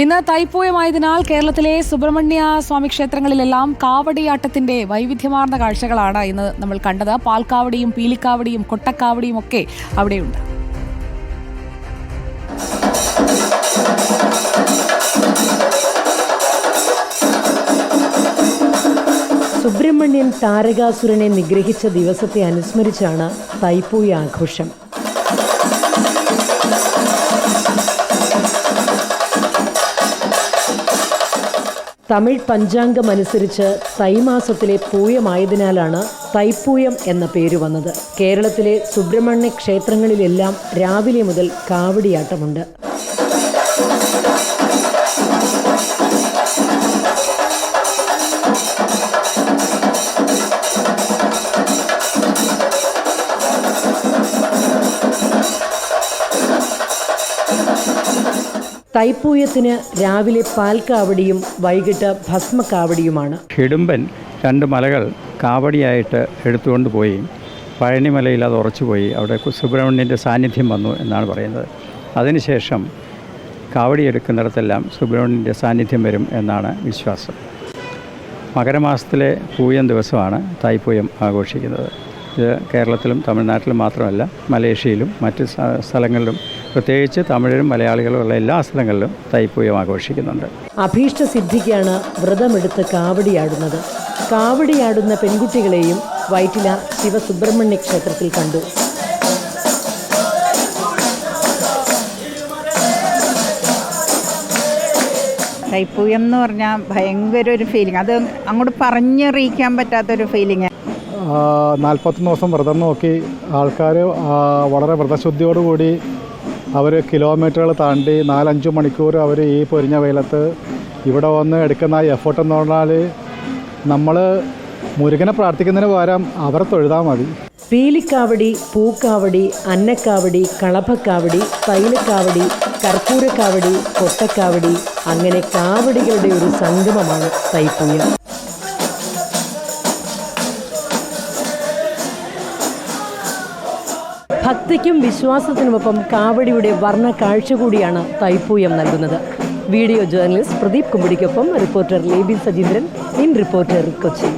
ഇന്ന് തൈപ്പൂയമായതിനാൽ കേരളത്തിലെ സുബ്രഹ്മണ്യ സ്വാമി ക്ഷേത്രങ്ങളിലെല്ലാം കാവടിയാട്ടത്തിന്റെ വൈവിധ്യമാർന്ന കാഴ്ചകളാണ് ഇന്ന് നമ്മൾ കണ്ടത്. പാൽക്കാവടിയും പീലിക്കാവടിയും കൊട്ടക്കാവടിയും ഒക്കെ അവിടെയുണ്ട്. സുബ്രഹ്മണ്യൻ താരകാസുരനെ നിഗ്രഹിച്ച ദിവസത്തെ അനുസ്മരിച്ചാണ് തൈപ്പൂയ ആഘോഷം. തമിഴ് പഞ്ചാംഗം അനുസരിച്ച് തൈമാസത്തിലെ പൂയമായതിനാലാണ് തൈപ്പൂയം എന്ന പേര് വന്നത്. കേരളത്തിലെ സുബ്രഹ്മണ്യ ക്ഷേത്രങ്ങളിലെല്ലാം രാവിലെ മുതൽ കാവടിയാട്ടമുണ്ട്. തൈപ്പൂയത്തിന് രാവിലെ പാൽക്കാവടിയും വൈകിട്ട് ഭസ്മക്കാവടിയുമാണ്. ഹിടുമ്പൻ രണ്ട് മലകൾ കാവടിയായിട്ട് എടുത്തുകൊണ്ട് പോയി. പഴനിമലയിൽ അത് ഉറച്ചുപോയി അവിടെ സുബ്രഹ്മണ്യന്റെ സാന്നിധ്യം വന്നു എന്നാണ് പറയുന്നത്. അതിനുശേഷം കാവടി എടുക്കുന്നിടത്തെല്ലാം സുബ്രഹ്മണ്യന്റെ സാന്നിധ്യം വരും എന്നാണ് വിശ്വാസം. മകരമാസത്തിലെ പൂയം ദിവസമാണ് തൈപ്പൂയം ആഘോഷിക്കുന്നത്. ഇത് കേരളത്തിലും തമിഴ്നാട്ടിലും മാത്രമല്ല മലേഷ്യയിലും മറ്റ് സ്ഥലങ്ങളിലും പ്രത്യേകിച്ച് തമിഴരും മലയാളികളും ഉള്ള എല്ലാ സ്ഥലങ്ങളിലും തൈപ്പൂയം ആഘോഷിക്കുന്നുണ്ട്. അഭീഷ്ട സിദ്ധിക്കാണ് വ്രതമെടുത്ത് കാവടിയാടുന്നത്. കാവടിയാടുന്ന പെൺകുട്ടികളെയും വൈറ്റില ശിവസുബ്രഹ്മണ്യ ക്ഷേത്രത്തിൽ കണ്ടു. തൈപ്പൂയം എന്ന് പറഞ്ഞാൽ ഭയങ്കര ഒരു ഫീലിംഗ് അത് അങ്ങോട്ട് പറഞ്ഞറിയിക്കാൻ പറ്റാത്തൊരു ഫീലിംഗ് നാൽപ്പത്തൊന്ന് ദിവസം വ്രതം നോക്കി ആൾക്കാർ വളരെ വ്രതശുദ്ധിയോടുകൂടി അവർ കിലോമീറ്ററുകൾ താണ്ടി നാലഞ്ച് മണിക്കൂർ അവർ ഈ പൊരിഞ്ഞ വെയിലത്ത് ഇവിടെ വന്ന് എടുക്കുന്ന എഫേർട്ട് എന്ന് പറഞ്ഞാൽ നമ്മൾ മുരുകനെ പ്രാർത്ഥിക്കുന്നതിന് പകരം അവരെ തൊഴുതാൽ മതി. പീലിക്കാവടി പൂക്കാവടി അന്നക്കാവടി കളഭക്കാവടി തൈലക്കാവടി കർപ്പൂരക്കാവടി കൊട്ടക്കാവടി അങ്ങനെ കാവടികളുടെ ഒരു സംഗമമാണ് തൈപ്പൂയം. ഭക്തിക്കും വിശ്വാസത്തിനുമൊപ്പം കാവടിയുടെ വർണ കാഴ്ച കൂടിയാണ് തൈപ്പൂയം നൽകുന്നത്. Video journalist Pradeep കുമ്പിടിക്കൊപ്പം reporter Leby Sajeendran in reporter Kochi.